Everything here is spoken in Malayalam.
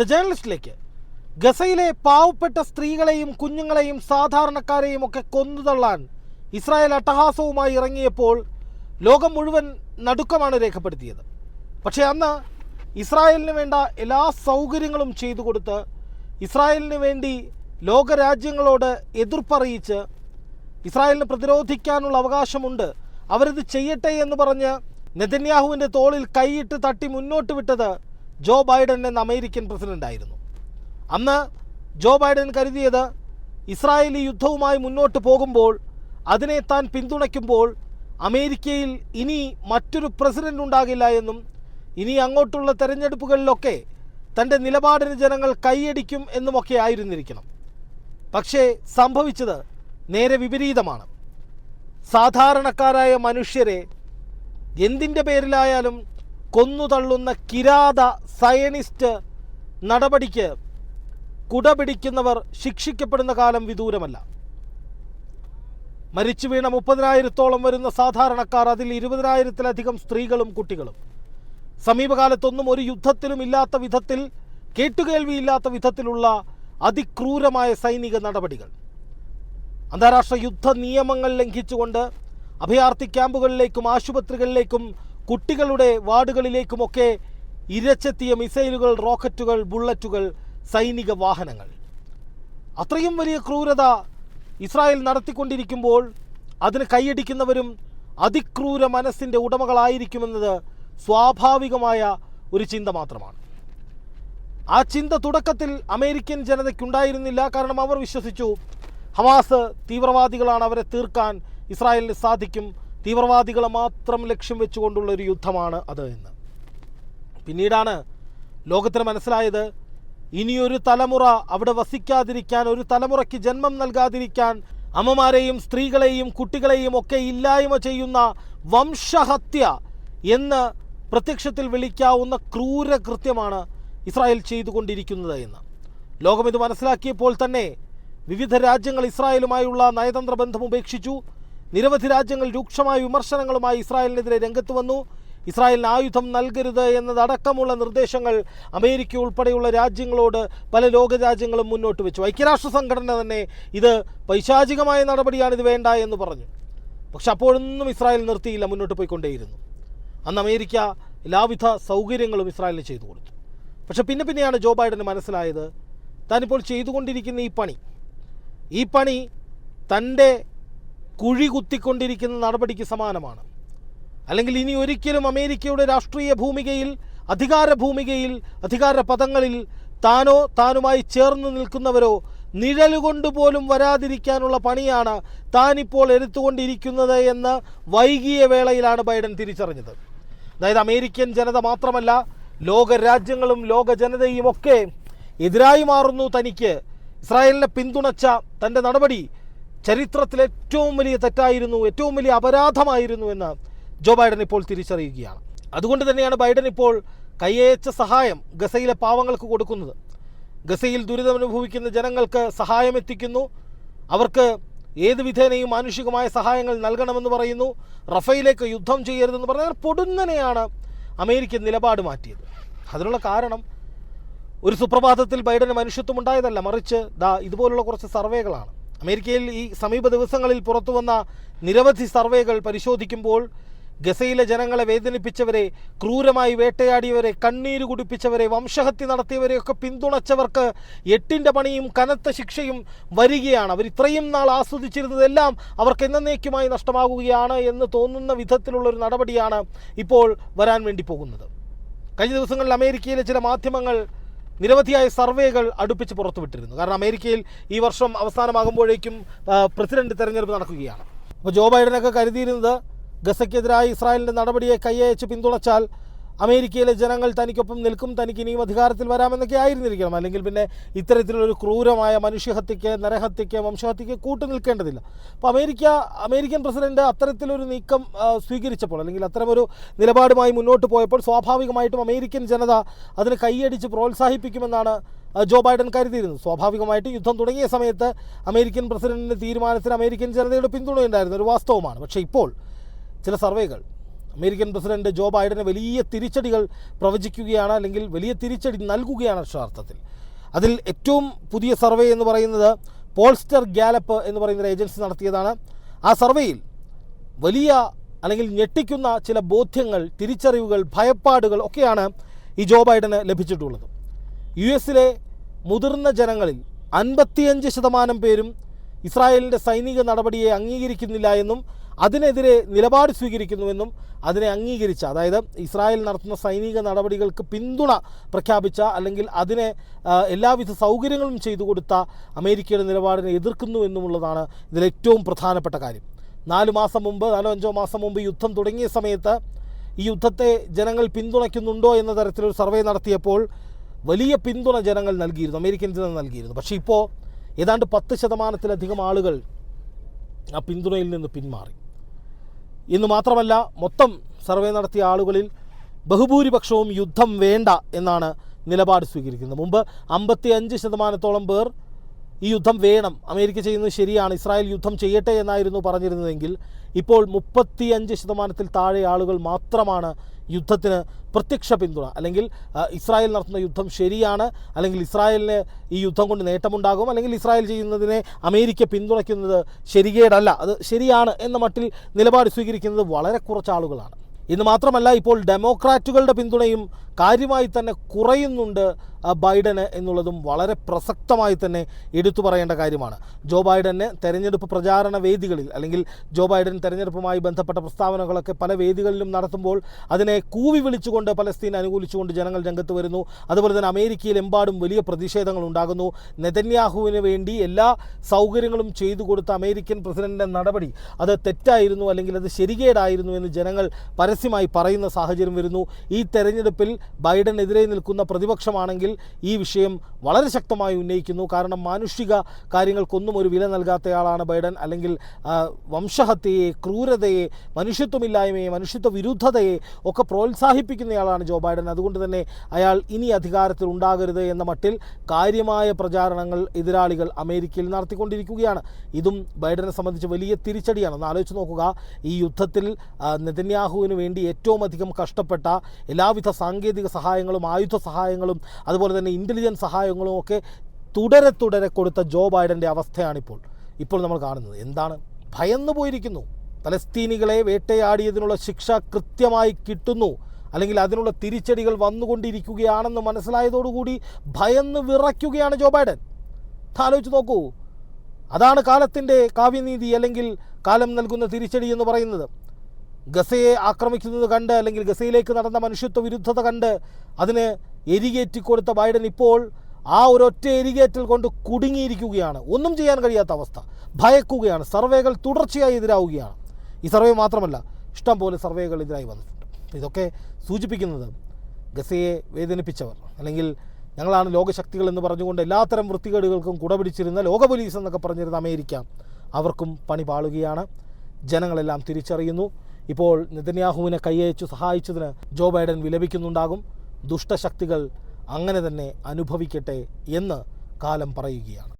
ദ ജേർണലിസ്റ്റിലേക്ക് ഗസയിലെ പാവപ്പെട്ട സ്ത്രീകളെയും കുഞ്ഞുങ്ങളെയും സാധാരണക്കാരെയും ഒക്കെ കൊന്നുതള്ളാൻ ഇസ്രായേൽ അട്ടഹാസവുമായി ഇറങ്ങിയപ്പോൾ ലോകം മുഴുവൻ നടുക്കമാണ് രേഖപ്പെടുത്തിയത്. പക്ഷേ അന്ന് ഇസ്രായേലിന് വേണ്ട എല്ലാ സൗകര്യങ്ങളും ചെയ്തു കൊടുത്ത് ഇസ്രായേലിന് വേണ്ടി ലോകരാജ്യങ്ങളോട് എതിർപ്പറിയിച്ച് ഇസ്രായേലിന് പ്രതിരോധിക്കാനുള്ള അവകാശമുണ്ട് അവരിത് ചെയ്യട്ടെ എന്ന് പറഞ്ഞ് നെതന്യാഹുവിന്റെ തോളിൽ കൈയിട്ട് തട്ടി മുന്നോട്ട് വിട്ടത് ജോ ബൈഡൻ എന്ന അമേരിക്കൻ പ്രസിഡന്റ് ആയിരുന്നു. അന്ന് ജോ ബൈഡൻ കരുതിയത് ഇസ്രായേലി യുദ്ധവുമായി മുന്നോട്ട് പോകുമ്പോൾ അതിനെ താൻ പിന്തുണയ്ക്കുമ്പോൾ അമേരിക്കയിൽ ഇനി മറ്റൊരു പ്രസിഡന്റ് ഉണ്ടാകില്ല എന്നും ഇനി അങ്ങോട്ടുള്ള തെരഞ്ഞെടുപ്പുകളിലൊക്കെ തന്റെ നിലപാടിന് ജനങ്ങൾ കൈയടിക്കും എന്നുമൊക്കെ ആയിരുന്നിരിക്കണം. പക്ഷേ സംഭവിച്ചത് നേരെ വിപരീതമാണ്. സാധാരണക്കാരായ മനുഷ്യരെ എന്തിന്റെ പേരിലായാലും കൊന്നുതള്ളുന്ന കിരാത സയനിസ്റ്റ് നടപടിക്ക് കുടപിടിക്കുന്നവർ ശിക്ഷിക്കപ്പെടുന്ന കാലം വിദൂരമല്ല. മരിച്ചു വീണ മുപ്പതിനായിരത്തോളം വരുന്ന സാധാരണക്കാർ അതിൽ ഇരുപതിനായിരത്തിലധികം സ്ത്രീകളും കുട്ടികളും. സമീപകാലത്തൊന്നും ഒരു യുദ്ധത്തിലും ഇല്ലാത്ത വിധത്തിൽ കേട്ടുകേൾവിയില്ലാത്ത വിധത്തിലുള്ള അതിക്രൂരമായ സൈനിക നടപടികൾ. അന്താരാഷ്ട്ര യുദ്ധ നിയമങ്ങൾ ലംഘിച്ചുകൊണ്ട് അഭയാർത്ഥി ക്യാമ്പുകളിലേക്കും ആശുപത്രികളിലേക്കും കുട്ടികളുടെ വാർഡുകളിലേക്കുമൊക്കെ ഇരച്ചെത്തിയ മിസൈലുകൾ റോക്കറ്റുകൾ ബുള്ളറ്റുകൾ സൈനിക വാഹനങ്ങൾ. അത്രയും വലിയ ക്രൂരത ഇസ്രായേൽ നടത്തിക്കൊണ്ടിരിക്കുമ്പോൾ അതിന് കൈയടിക്കുന്നവരും അതിക്രൂര മനസ്സിന്റെ ഉടമകളായിരിക്കുമെന്നത് സ്വാഭാവികമായ ഒരു ചിന്ത മാത്രമാണ്. ആ ചിന്ത തുടക്കത്തിൽ അമേരിക്കൻ ജനതയ്ക്കുണ്ടായിരുന്നില്ല. കാരണം അവർ വിശ്വസിച്ചു ഹമാസ് തീവ്രവാദികളാണ് അവരെ തീർക്കാൻ ഇസ്രായേലിന് സാധിക്കും തീവ്രവാദികളെ മാത്രം ലക്ഷ്യം വെച്ചുകൊണ്ടുള്ള ഒരു യുദ്ധമാണ് അത് എന്ന് പിന്നീടാണ് ലോകത്തിന് മനസ്സിലായത് ഇനിയൊരു തലമുറ അവിടെ വസിക്കാതിരിക്കാൻ ഒരു തലമുറയ്ക്ക് ജന്മം നൽകാതിരിക്കാൻ അമ്മമാരെയും സ്ത്രീകളെയും കുട്ടികളെയും ഒക്കെ ഇല്ലായ്മ ചെയ്യുന്ന വംശഹത്യ എന്ന് പ്രത്യക്ഷത്തിൽ വിളിക്കാവുന്ന ക്രൂര കൃത്യമാണ് ഇസ്രായേൽ ചെയ്തുകൊണ്ടിരിക്കുന്നത് എന്ന്. ലോകം ഇത് മനസ്സിലാക്കിയപ്പോൾ തന്നെ വിവിധ രാജ്യങ്ങൾ ഇസ്രായേലുമായുള്ള നയതന്ത്ര ബന്ധം ഉപേക്ഷിച്ചു. നിരവധി രാജ്യങ്ങൾ രൂക്ഷമായ വിമർശനങ്ങളുമായി ഇസ്രായേലിനെതിരെ രംഗത്ത് വന്നു. ഇസ്രായേലിന് ആയുധം നൽകരുത് എന്നതടക്കമുള്ള നിർദ്ദേശങ്ങൾ അമേരിക്ക ഉൾപ്പെടെയുള്ള രാജ്യങ്ങളോട് പല ലോക രാജ്യങ്ങളും മുന്നോട്ട് വെച്ചു. ഐക്യരാഷ്ട്ര സംഘടന തന്നെ ഇത് പൈശാചികമായ നടപടിയാണ് ഇത് വേണ്ട എന്ന് പറഞ്ഞു. പക്ഷെ അപ്പോഴൊന്നും ഇസ്രായേൽ നിർത്തിയില്ല മുന്നോട്ട് പോയിക്കൊണ്ടേയിരുന്നു. അന്ന് അമേരിക്ക എല്ലാവിധ സൗകര്യങ്ങളും ഇസ്രായേലിന് ചെയ്തു കൊടുത്തു. പക്ഷെ പിന്നെ പിന്നെയാണ് ജോ ബൈഡന് മനസ്സിലായത് താനിപ്പോൾ ചെയ്തുകൊണ്ടിരിക്കുന്ന ഈ പണി. ഈ പണി തന്റെ കുഴി കുത്തിക്കൊണ്ടിരിക്കുന്ന നടപടിക്ക് സമാനമാണ്. അല്ലെങ്കിൽ ഇനി ഒരിക്കലും അമേരിക്കയുടെ രാഷ്ട്രീയ ഭൂമികയിൽ അധികാര ഭൂമികയിൽ അധികാര പദങ്ങളിൽ താനോ താനുമായി ചേർന്ന് നിൽക്കുന്നവരോ നിഴലുകൊണ്ട് പോലും വരാതിരിക്കാനുള്ള പണിയാണ് താനിപ്പോൾ എടുത്തുകൊണ്ടിരിക്കുന്നത് എന്ന് വൈകിയ വേളയിലാണ് ബൈഡൻ തിരിച്ചറിഞ്ഞത്. അതായത് അമേരിക്കൻ ജനത മാത്രമല്ല ലോക രാജ്യങ്ങളും ലോക ജനതയും ഒക്കെ എതിരായി മാറുന്നു തനിക്ക്. ഇസ്രായേലിനെ പിന്തുണച്ച തന്റെ നടപടി ചരിത്രത്തിൽ ഏറ്റവും വലിയ തെറ്റായിരുന്നു ഏറ്റവും വലിയ അപരാധമായിരുന്നു എന്ന് ജോ ബൈഡൻ ഇപ്പോൾ തിരിച്ചറിയുകയാണ്. അതുകൊണ്ട് തന്നെയാണ് ബൈഡൻ ഇപ്പോൾ കയ്യേച്ച സഹായം ഗസയിലെ പാവങ്ങൾക്ക് കൊടുക്കുന്നത്. ഗസയിൽ ദുരിതമനുഭവിക്കുന്ന ജനങ്ങൾക്ക് സഹായം എത്തിക്കുന്നു. അവർക്ക് ഏത് വിധേനയും മാനുഷികമായ സഹായങ്ങൾ നൽകണമെന്ന് പറയുന്നു. റഫയിലേക്ക് യുദ്ധം ചെയ്യരുതെന്ന് പറഞ്ഞാൽ പൊടുന്നനെയാണ് അമേരിക്ക നിലപാട് മാറ്റിയത്. അതിനുള്ള കാരണം ഒരു സുപ്രഭാതത്തിൽ ബൈഡന് മനുഷ്യത്വം ഉണ്ടായതല്ല മറിച്ച് ദാ ഇതുപോലുള്ള കുറച്ച് സർവേകളാണ്. അമേരിക്കയിൽ ഈ സമീപ ദിവസങ്ങളിൽ പുറത്തുവന്ന നിരവധി സർവേകൾ പരിശോധിക്കുമ്പോൾ ഗസയിലെ ജനങ്ങളെ വേദനിപ്പിച്ചവരെ ക്രൂരമായി വേട്ടയാടിയവരെ കണ്ണീര് കുടിപ്പിച്ചവരെ വംശഹത്യ നടത്തിയവരെയൊക്കെ പിന്തുണച്ചവർക്ക് എട്ടിന്റെ പണിയും കനത്ത ശിക്ഷയും വരികയാണ്. അവർ ഇത്രയും നാൾ ആസ്വദിച്ചിരുന്നതെല്ലാം അവർക്ക് എന്നേക്കുമായി നഷ്ടമാകുകയാണ് എന്ന് തോന്നുന്ന വിധത്തിലുള്ളൊരു നടപടിയാണ് ഇപ്പോൾ വരാൻ വേണ്ടി പോകുന്നത്. കഴിഞ്ഞ ദിവസങ്ങളിൽ അമേരിക്കയിലെ ചില മാധ്യമങ്ങൾ നിരവധിയായ സർവേകൾ അടുപ്പിച്ച് പുറത്തുവിട്ടിരുന്നു. കാരണം അമേരിക്കയിൽ ഈ വർഷം അവസാനമാകുമ്പോഴേക്കും പ്രസിഡന്റ് തെരഞ്ഞെടുപ്പ് നടക്കുകയാണ്. അപ്പോൾ ജോ ബൈഡനൊക്കെ കരുതിയിരുന്നത് ഗസയ്ക്കെതിരായ ഇസ്രായേലിന്റെ നടപടിയെ കൈയച്ച് പിന്തുണച്ചാൽ അമേരിക്കയിലെ ജനങ്ങൾ തനിക്കൊപ്പം നിൽക്കും തനിക്ക് ഇനിയും അധികാരത്തിൽ വരാമെന്നൊക്കെ ആയിരുന്നിരിക്കണം. അല്ലെങ്കിൽ പിന്നെ ഇത്തരത്തിലൊരു ക്രൂരമായ മനുഷ്യഹത്യയ്ക്ക് നരഹത്യയ്ക്ക് വംശഹത്യയ്ക്ക് കൂട്ടു നിൽക്കേണ്ടതില്ല അപ്പോൾ അമേരിക്ക അമേരിക്കൻ പ്രസിഡന്റ് അത്തരത്തിലൊരു നീക്കം സ്വീകരിച്ചപ്പോൾ അല്ലെങ്കിൽ അത്തരമൊരു നിലപാടുമായി മുന്നോട്ട് പോയപ്പോൾ സ്വാഭാവികമായിട്ടും അമേരിക്കൻ ജനത അതിന് കൈയടിച്ച് പ്രോത്സാഹിപ്പിക്കുമെന്നാണ് ജോ ബൈഡൻ കരുതിയിരുന്നു സ്വാഭാവികമായിട്ടും യുദ്ധം തുടങ്ങിയ സമയത്ത് അമേരിക്കൻ പ്രസിഡന്റിന്റെ തീരുമാനത്തിന് അമേരിക്കൻ ജനതയുടെ പിന്തുണയുണ്ടായിരുന്നു ഒരു വാസ്തവമാണ്. പക്ഷേ ഇപ്പോൾ ചില സർവേകൾ അമേരിക്കൻ പ്രസിഡന്റ് ജോ ബൈഡന് വലിയ തിരിച്ചടികൾ പ്രവചിക്കുകയാണ് അല്ലെങ്കിൽ വലിയ തിരിച്ചടി നൽകുകയാണ് അക്ഷരാർത്ഥത്തിൽ അതിൽ ഏറ്റവും പുതിയ സർവേ എന്ന് പറയുന്നത് പോൾസ്റ്റർ ഗാലപ്പ് എന്ന് പറയുന്ന ഏജൻസി നടത്തിയതാണ്. ആ സർവേയിൽ വലിയ അല്ലെങ്കിൽ ഞെട്ടിക്കുന്ന ചില ബോധ്യങ്ങൾ തിരിച്ചറിവുകൾ ഭയപ്പാടുകൾ ഒക്കെയാണ് ഈ ജോ ബൈഡന് ലഭിച്ചിട്ടുള്ളത്. യു എസിലെ മുതിർന്ന ജനങ്ങളിൽ അൻപത്തിയഞ്ച് ശതമാനം പേരും ഇസ്രായേലിന്റെ സൈനിക നടപടിയെ അംഗീകരിക്കുന്നില്ല എന്നും അതിനെതിരെ നിലപാട് സ്വീകരിക്കുന്നുവെന്നും അതിനെ അംഗീകരിച്ച അതായത് ഇസ്രായേൽ നടത്തുന്ന സൈനിക നടപടികൾക്ക് പിന്തുണ പ്രഖ്യാപിച്ച അല്ലെങ്കിൽ അതിനെ എല്ലാവിധ സൗകര്യങ്ങളും ചെയ്തു കൊടുത്ത അമേരിക്കയുടെ നിലപാടിനെ എതിർക്കുന്നു എന്നുമുള്ളതാണ് ഇതിൽ ഏറ്റവും പ്രധാനപ്പെട്ട കാര്യം. നാല് മാസം മുമ്പ് നാലോ അഞ്ചോ മാസം മുമ്പ് യുദ്ധം തുടങ്ങിയ സമയത്ത് ഈ യുദ്ധത്തെ ജനങ്ങൾ പിന്തുണയ്ക്കുന്നുണ്ടോ എന്ന തരത്തിലൊരു സർവേ നടത്തിയപ്പോൾ വലിയ പിന്തുണ ജനങ്ങൾ നൽകിയിരുന്നു അമേരിക്കൻ ജനങ്ങൾ നൽകിയിരുന്നു. പക്ഷേ ഇപ്പോൾ ഏതാണ്ട് പത്ത് ശതമാനത്തിലധികം ആളുകൾ ആ പിന്തുണയിൽ നിന്ന് പിന്മാറി. ഇന്ന് മാത്രമല്ല മൊത്തം സർവേ നടത്തിയ ആളുകളിൽ ബഹുഭൂരിപക്ഷവും യുദ്ധം വേണ്ട എന്നാണ് നിലപാട് സ്വീകരിക്കുന്നത്. മുമ്പ് അമ്പത്തി അഞ്ച് ശതമാനത്തോളം പേർ ഈ യുദ്ധം വേണം അമേരിക്ക ചെയ്യുന്നത് ശരിയാണ് ഇസ്രായേൽ യുദ്ധം ചെയ്യട്ടെ എന്നായിരുന്നു പറഞ്ഞിരുന്നതെങ്കിൽ ഇപ്പോൾ മുപ്പത്തിയഞ്ച് ശതമാനത്തിൽ താഴെ ആളുകൾ മാത്രമാണ് യുദ്ധത്തിന് പ്രത്യക്ഷ പിന്തുണ. അല്ലെങ്കിൽ ഇസ്രായേൽ നടത്തുന്ന യുദ്ധം ശരിയാണ്. അല്ലെങ്കിൽ ഇസ്രായേലിന് ഈ യുദ്ധം കൊണ്ട് നേട്ടമുണ്ടാകും. അല്ലെങ്കിൽ ഇസ്രായേൽ ചെയ്യുന്നതിനെ അമേരിക്ക പിന്തുണയ്ക്കുന്നത് ശരികേടല്ല. അത് ശരിയാണ് എന്ന മട്ടിൽ നിലപാട് സ്വീകരിക്കുന്നത് വളരെ കുറച്ച് ആളുകളാണ് ഇന്ന് മാത്രമല്ല ഇപ്പോൾ ഡെമോക്രാറ്റുകളുടെ പിന്തുണയും കാര്യമായി തന്നെ കുറയുന്നുണ്ട് ബൈഡന് എന്നുള്ളതും വളരെ പ്രസക്തമായി തന്നെ എടുത്തു പറയേണ്ട കാര്യമാണ്. ജോ ബൈഡന് തെരഞ്ഞെടുപ്പ് പ്രചാരണ വേദികളിൽ അല്ലെങ്കിൽ ജോ ബൈഡൻ തെരഞ്ഞെടുപ്പുമായി ബന്ധപ്പെട്ട പ്രസ്താവനകളൊക്കെ പല വേദികളിലും നടത്തുമ്പോൾ അതിനെ കൂവി വിളിച്ചുകൊണ്ട് പലസ്തീൻ അനുകൂലിച്ചുകൊണ്ട് ജനങ്ങൾ രംഗത്ത് വരുന്നു. അതുപോലെ തന്നെ അമേരിക്കയിലെമ്പാടും വലിയ പ്രതിഷേധങ്ങൾ ഉണ്ടാകുന്നു. നെതന്യാഹുവിന് വേണ്ടി എല്ലാ സൗകര്യങ്ങളും ചെയ്തു കൊടുത്ത അമേരിക്കൻ പ്രസിഡന്റിന്റെ നടപടി അത് തെറ്റായിരുന്നു അല്ലെങ്കിൽ അത് ശരികേടായിരുന്നു എന്ന് ജനങ്ങൾ പരസ്യമായി പറയുന്ന സാഹചര്യം വരുന്നു. ഈ തെരഞ്ഞെടുപ്പിൽ ബൈഡനെതിരെ നിൽക്കുന്ന പ്രതിപക്ഷമാണെങ്കിൽ ഈ വിഷയം വളരെ ശക്തമായി ഉന്നയിക്കുന്നു. കാരണം മാനുഷിക കാര്യങ്ങൾക്കൊന്നും ഒരു വില നൽകാത്തയാളാണ് ബൈഡൻ. അല്ലെങ്കിൽ വംശഹത്യയെ ക്രൂരതയെ മനുഷ്യത്വമില്ലായ്മയെ മനുഷ്യത്വ വിരുദ്ധതയെ ഒക്കെ പ്രോത്സാഹിപ്പിക്കുന്നയാളാണ് ജോ ബൈഡൻ. അതുകൊണ്ട് തന്നെ അയാൾ ഇനി അധികാരത്തിൽ ഉണ്ടാകരുത് എന്ന മട്ടിൽ കാര്യമായ പ്രചാരണങ്ങൾ എതിരാളികൾ അമേരിക്കയിൽ നടത്തിക്കൊണ്ടിരിക്കുകയാണ്. ഇതും ബൈഡനെ സംബന്ധിച്ച് വലിയ തിരിച്ചടിയാണ്. ഒന്ന് ആലോചിച്ച് നോക്കുക. ഈ യുദ്ധത്തിൽ നെതന്യാഹുവിന് വേണ്ടി ഏറ്റവും അധികം കഷ്ടപ്പെട്ട എല്ലാവിധ സാങ്കേതിക സഹായങ്ങളും ആയുധ സഹായങ്ങളും അതുപോലെ തന്നെ ഇന്റലിജൻസ് സഹായങ്ങളും ഒക്കെ തുടരെ തുടരെ കൊടുത്ത ജോ ബൈഡന്റെ അവസ്ഥയാണിപ്പോൾ. ഇപ്പോൾ നമ്മൾ കാണുന്നത്. എന്താണ്? ഭയന്നു പോയിരിക്കുന്നു. പലസ്തീനികളെ വേട്ടയാടിയതിനുള്ള ശിക്ഷ കൃത്യമായി കിട്ടുന്നു. അല്ലെങ്കിൽ അതിനുള്ള തിരിച്ചടികൾ വന്നുകൊണ്ടിരിക്കുകയാണെന്ന് മനസ്സിലായതോടുകൂടി ഭയന്ന് വിറയ്ക്കുകയാണ് ജോ ബൈഡൻ. ആലോചിച്ച് നോക്കൂ. അതാണ് കാലത്തിന്റെ കാവ്യനീതി അല്ലെങ്കിൽ കാലം നൽകുന്ന തിരിച്ചടി എന്ന് പറയുന്നത്. ഗസയെ ആക്രമിക്കുന്നത് കണ്ട് അല്ലെങ്കിൽ ഗസയിലേക്ക് നടന്ന മനുഷ്യത്വ വിരുദ്ധത കണ്ട് അതിന് എരികേറ്റിക്കൊടുത്ത ബൈഡൻ ഇപ്പോൾ ആ ഒരൊറ്റ എരികേറ്റൽ കൊണ്ട് കുടുങ്ങിയിരിക്കുകയാണ്. ഒന്നും ചെയ്യാൻ കഴിയാത്ത അവസ്ഥ. ഭയക്കുകയാണ്. സർവേകൾ തുടർച്ചയായി എതിരാവുകയാണ്. ഈ സർവേ മാത്രമല്ല ഇഷ്ടം പോലെ സർവേകൾ എതിരായി വന്നിട്ടുണ്ട്. ഇതൊക്കെ സൂചിപ്പിക്കുന്നത് ഗസയെ വേദനിപ്പിച്ചവർ. അല്ലെങ്കിൽ ഞങ്ങളാണ് ലോകശക്തികൾ എന്ന് പറഞ്ഞുകൊണ്ട് എല്ലാത്തരം വൃത്തികേടുകൾക്കും കുടപിടിച്ചിരുന്ന ലോക പോലീസ് എന്നൊക്കെ പറഞ്ഞിരുന്ന അമേരിക്ക അവർക്കും പണി പാളുകയാണ്. ജനങ്ങളെല്ലാം തിരിച്ചറിയുന്നു. ഇപ്പോൾ നെതന്യാഹുവിനെ കൈയച്ചു സഹായിച്ചതിന് ജോ ബൈഡൻ വിലപിക്കുന്നുണ്ടാകും. ദുഷ്ടശക്തികൾ അങ്ങനെ തന്നെ അനുഭവിക്കട്ടെ എന്ന് കാലം പറയുകയാണ്.